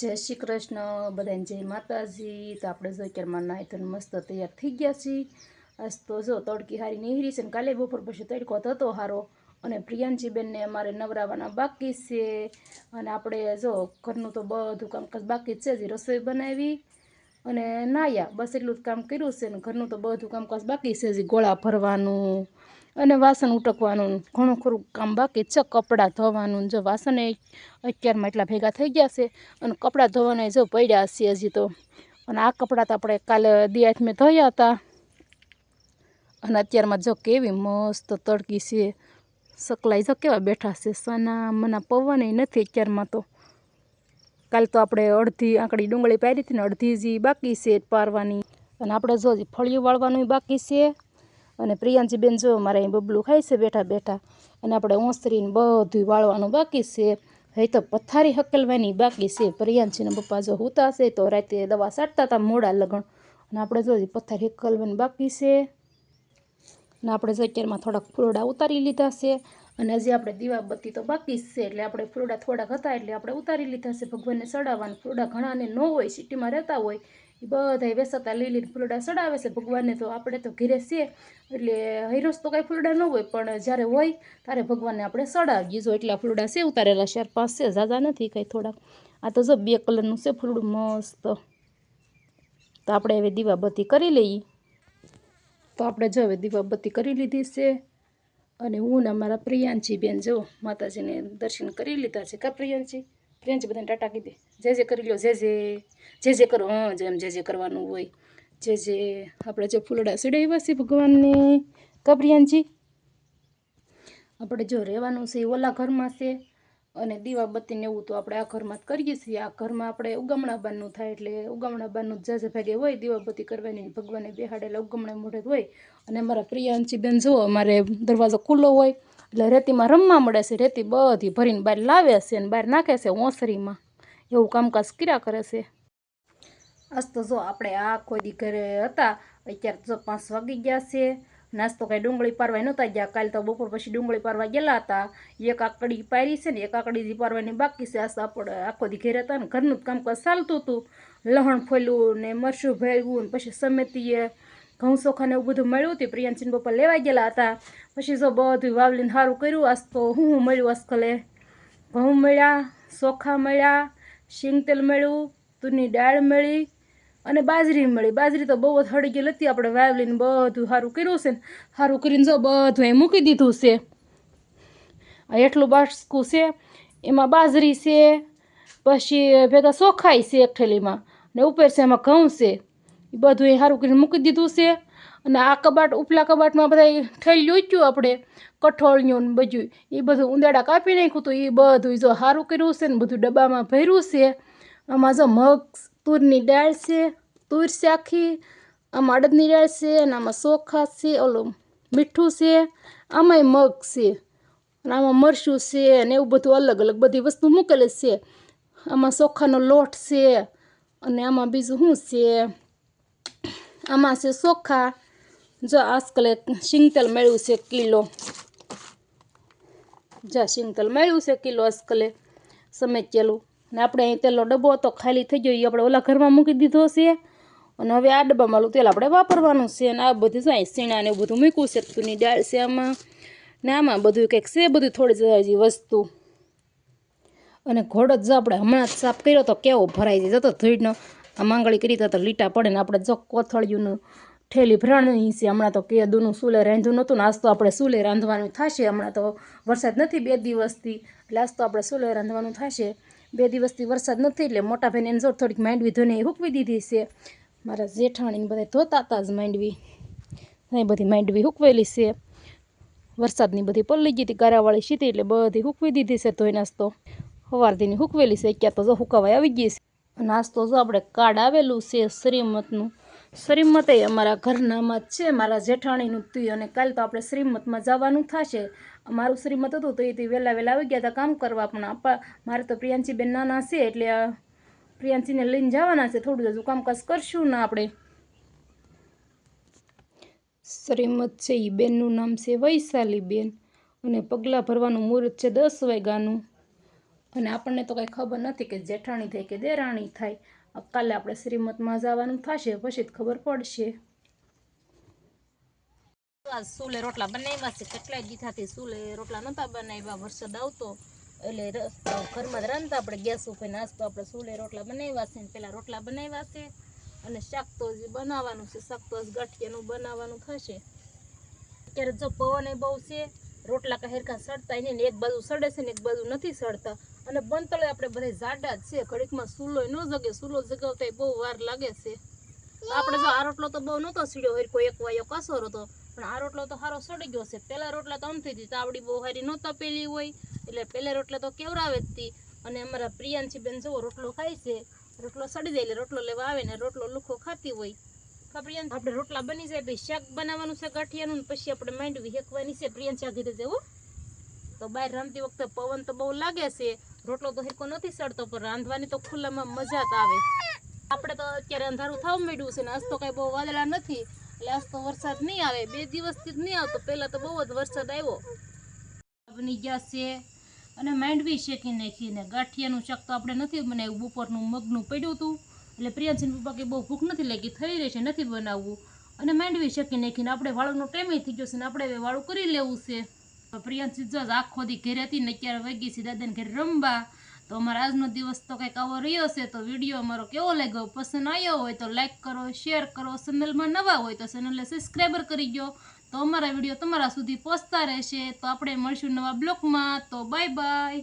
જય શ્રી કૃષ્ણ. બધાને જય માતાજી. તો આપણે જો અત્યારમાં નાહી ધોઈને મસ્ત તૈયાર થઈ ગયા છીએ. આજ તો જો તડકી હારી નીહરી છે ને કાલે બપોર પછી તડકો થતો હારો. અને પ્રિયાંશીબેનને અમારે નવરાવાના બાકી છે. અને આપણે જો ઘરનું તો બધું કામકાજ બાકી છે. જ રસોઈ બનાવી અને નાયા બસ એટલું જ કામ કર્યું છે ને ઘરનું તો બધું કામકાજ બાકી છે. હજી ગોળા ભરવાનું અને વાસણ ઉટકવાનું. ઘણું ખરું કામ બાકી છે. કપડાં ધોવાનું જો વાસણ અત્યારમાં એટલા ભેગા થઈ ગયા છે અને કપડાં ધોવાના જો પડ્યા છે હજી તો. અને આ કપડાં તો આપણે કાલે દિયાત મેં ધોયા હતા. અને અત્યારમાં જો કેવી મસ્ત તડકી છે. સકલાઈ જો કેવા બેઠા છે. સના મના પવન નથી અત્યારમાં તો. કાલ તો આપણે અડધી આંકડી ડુંગળી પાડી હતી ને અડધી જે બાકી છે પારવાની. અને આપણે જો ફળિયું વાળવાનું બાકી છે. અને પ્રિયાંશીબેન જો મારે અહીં બબલું ખાય છે બેઠા બેઠા, અને આપણે ઓસરીને બધું વાળવાનું બાકી છે. હવે તો પથારી હકેલવાની બાકી છે. પ્રિયાંશીના પપ્પા જો હુતા છે તો રાતે દવા સાટતા હતા મોડા લગણ. અને આપણે જો પથારી હકેલવાની બાકી છે. અને આપણે જો થોડાક ફૂલડા ઉતારી લીધા છે. અને હજી આપણે દીવાબત્તી તો બાકી છે. એટલે આપણે ફૂલડા થોડાક હતા એટલે આપણે ઉતારી લીધા છે. ભગવાનને ચડાવવાના. ફૂલડા ઘણાને ન હોય, સિટીમાં રહેતા હોય. એ બધા વેસાતા લીલી ફૂલડા ચડાવે છે, ભગવાનને તો આપણે તો ઘરે છીએ. એટલે હૈરોસ તો કાંઈ ફૂલડા ન હોય, પણ જ્યારે હોય ત્યારે ભગવાનને આપણે ચડાવીએ જો એટલા ફૂલડા છે ઉતારેલા શેર પાંચ છે ઝાઝા નથી કાંઈ થોડાક. આ તો જો બે કલરનું છે ફૂલડું, મસ્ત. તો આપણે હવે દીવાબત્તી કરી લઈએ. તો આપણે જો હવે દીવાબત્તી કરી લીધી છે. અને હું ને અમારા પ્રિયાંશી બેન જો માતાજીને દર્શન કરી લીધા છે. કા પ્રિયાંશી? પ્રિયાંશી બધાને ટાટા કીધી જે જે કરી લો, જે જે જે જે કરો, હં, જેમ જે જે કરવાનું હોય. જે જે આપણે જે ફૂલડા ચડાવ્યા છે ભગવાનને. કબરિયાનજી આપણે જો રહેવાનું છે એ ઓલા ઘરમાં છે. અને દીવાબત્તીને એવું તો આપણે આ ઘરમાં જ કરીએ છીએ. આ ઘરમાં આપણે ઉગમણા બારનું થાય એટલે ઉગમણા બારનું જ જાજે ભાગે હોય દીવાબત્તી કરવાની. ભગવાને બેહાડેલા ઉગમણા મોઢે હોય. અને અમારા પ્રિયાંશી બેન જુઓ અમારે દરવાજો ખુલ્લો હોય એટલે રેતીમાં રમવા મળે છે, રેતી બધી ભરીને બહાર લાવે છે અને બહાર નાખે છે ઓસરીમાં. એવું કામકાજ કર્યા કરે છે. આજ તો જો આપણે આ કોઈ ઘરે હતા, અત્યારે જો પાંચ વાગી ગયા છે. નાસ્તો કાંઈ ડુંગળી પારવા નહોતા ગયા, કાલે તો બપોર પછી ડુંગળી પારવા ગયેલા હતા. એક આકડી પારી છે ને એક આકડી પારવાની બાકી છે. આજ આપણે આખો દી ઘેર હતા ને ઘરનું જ કામકાજ ચાલતું હતું. લહણ ફોલ્યું ને મરચું ભેળવું ને પછી સમેતીએ ઘઉં ચોખાને એવું બધું મળ્યું હતું પ્રિયાંશીને પપ્પા લેવાઈ ગયેલા હતા. પછી જો બધું વાવલીને સારું કર્યું, આજ તો હું હું મળ્યું આજકાલે ઘઉં મળ્યા ચોખા મળ્યા શીંગ તેલ મળ્યું, તુરની દાળ મળી અને બાજરી મળી. બાજરી તો બહુ જ હળી ગયેલી હતી, આપણે વાવલીને બધું સારું કર્યું છે ને સારું કરીને જો બધું એ મૂકી દીધું છે. એટલું બાસકું છે, એમાં બાજરી છે, પછી ભેગા ચોખાઈ છે એક થેલીમાં, ને ઉપર છે એમાં ઘઉં છે. એ બધું એ સારું કરીને મૂકી દીધું છે. અને આ કબાટ, ઉપલા કબાટમાં બધા થેલી ઊંચ્યું આપણે કઠોળિયું ને બધું એ બધું ઉંદાડા કાપી નાખ્યું હતું એ બધું જો સારું કર્યું છે ને બધું ડબ્બામાં ભર્યું છે. આમાં જો મગ તુરની દાળ છે, તુર આખી આમાં અડદની દાળ છે અને આમાં ચોખા છે, ઓલું મીઠું છે, આમાંય મગ છે. અને આમાં મરચું છે અને એવું બધું અલગ અલગ બધી વસ્તુ મૂકેલી છે. આમાં ચોખાનો લોટ છે અને આમાં બીજું શું છે? આમાં છે ચોખા જો આજકાલે સિંગતલ મળ્યું છે કિલો. જા સિંગતલ મળ્યું છે કિલો આજકાલે સમેચેલું ને આપણે અહીં તેલનો ડબ્બો હતો, ખાલી થઈ ગયો એ આપણે ઓલા ઘરમાં મૂકી દીધો છે. અને હવે આ ડબ્બામાં તેલ આપણે વાપરવાનું છે. અને આ બધું શું સીણા ને બધું મૂક્યું છે, તુની દાળ છે આમાં. ને આમાં બધું કંઈક છે, બધું થોડી હજી વસ્તુ. અને ઘોડો જ જો આપણે હમણાં જ સાફ કર્યો તો કેવો ભરાઈ જાય, જતો ધૂળનો. આ માંગળી કરી તો લીટા પડે ને આપણે જો કોથળિયુંનું ઠેલી ભરણી છે. હમણાં તો કેદુનું સુલે રાંધ્યું નહોતું ને આજ તો આપણે સુલે રાંધવાનું થશે. હમણાં તો વરસાદ નથી બે દિવસથી. એટલે આજ આપણે સુલે રાંધવાનું થશે. બે દિવસથી વરસાદ નથી એટલે મોટા ભાઈને એને જોર થોડીક માંડવી ધોઈને હૂકવી દીધી છે. મારા જેઠાણીને બધા ધોતા હતા જ માંડવી. એ બધી માંડવી હૂકવેલી છે. વરસાદની બધી પલ્લી ગઈ હતી, ગારાવાળી સીધી એટલે બધી હૂકવી દીધી છે ધોઈ નાસ્તો સવારથીની હૂકવેલી છે. અત્યારે તો જો હુકાવાય આવી ગઈ છે. નાસ્તો જો આપણે કાર્ડ આવેલું છે શ્રીમતનું. શ્રીમત એ અમારા ઘરનામાં જ છે, મારા જેઠાણીનું તું. અને કાલે તો આપણે શ્રીમતમાં જવાનું થશે. મારું શ્રીમત હતું તો એથી વહેલા વહેલા આવી ગયા હતા કામ કરવા, પણ આપા, મારે તો પ્રિયાંશીબેન નાના છે એટલે પ્રિયાંશીને લઈને જવાના છે. થોડું હજુ કામકાજ કરશું ને આપણે. શ્રીમત છે એ બેનનું નામ છે વૈશાલી બેન અને પગલાં ભરવાનું મુહૂર્ત છે દસ વાગ્યાનું. અને આપણને તો કંઈ ખબર નથી કે જેઠાણી થાય કે દેરાણી થાય. કાલે આપણે શ્રીમતમાં જવાનું થશે, પછી જ ખબર પડશે. સુલે રોટલા બનાવ્યા છે, કેટલાય દીધાથી સુલે રોટલા નતા બનાવ્યા, વરસાદ આવતો એટલે ઘરમાં રાંધતા આપણે ગેસ ઉપર નાસ્તો, આપણે સુલે રોટલા બનાવ્યા છે ને પેલા રોટલા બનાવ્યા છે. અને શાક હજી બનાવવાનું છે, શાક તો ગાંઠિયાનું બનાવવાનું થશે. અત્યારે જો પવન એ બહુ છે રોટલા કા હેરખા સડતા એને એક બાજુ સડે છે ને એક બાજુ નથી સડતા અને બંતળે આપણે બધા જાડા જ છે ઘડીકમાં સૂલો ન જગે. સૂલો જગાવતા બહુ વાર લાગે છે. આપણે જો આ રોટલો તો બહુ નહોતો સીડ્યો હોય કોઈ એક વાયો કાસોર હતો. પણ આ રોટલો તો સારો સડી ગયો છે. પેલા રોટલા તો આમથી હતી તાવડી બહુ સારી ન તપેલી હોય. એટલે પેલા રોટલા તો કેવરાવે જ હતી અને અમારા પ્રિયાંશી બેન જુઓ રોટલો ખાય છે. રોટલો સડી જાય એટલે રોટલો લેવા આવે ને રોટલો લુખો ખાતી હોય. પ્રિયાંશ આપણે રોટલા બની જાય પછી શાક બનાવવાનું છે ગાંઠિયાનું પછી આપણે માંડવી હેકવાની છે પ્રિયાંશ કીધે જેવું. તો બહાર રાંધતી વખતે પવન તો બહુ લાગે છે. રોટલો તો હેકો નથી સડતો, પણ રાંધવાની તો ખુલ્લામાં મજા જ આવે. આપણે તો અત્યારે અંધારું થવા માંડ્યું છે ને, આજ તો કઈ બહુ વાદળા નથી. એટલે આજ તો વરસાદ નહીં આવે. બે દિવસથી જ નહીં આવતો. પહેલાં તો બહુ જ વરસાદ આવ્યો. બની ગયા છે. અને માંડવી શેકી નાખીને ગાંઠિયાનું શાક તો આપણે નથી બનાવ્યું. બપોરનું મગનું પડ્યું હતું. એટલે પ્રિયાંશીને પપ્પા કે બહુ ભૂખ નથી લાગી, થઈ રહી છે, નથી બનાવવું. અને માંડવી શેકી નાખીને આપણે વાળુનો ટાઈમ થઈ ગયો છે ને આપણે હવે વાળું કરી લેવું છે. પ્રિયાંશી જો આખો દી ઘરે હતી ને અત્યારે વાગી છે, દાદાને ઘરે રમવા. તો અમારો આજનો દિવસ તો કંઈક આવો રહ્યો છે, તો વીડિયો અમારો કેવો લાગ્યો? પસંદ આવ્યો હોય તો લાઇક કરો શેર કરો ચેનલમાં નવા હોય તો ચેનલને સબસ્ક્રાઈબર કરી ગયો તો અમારા વીડિયો તમારા સુધી પહોંચતા રહેશે. તો આપણે મળશું નવા બ્લોગમાં તો બાય બાય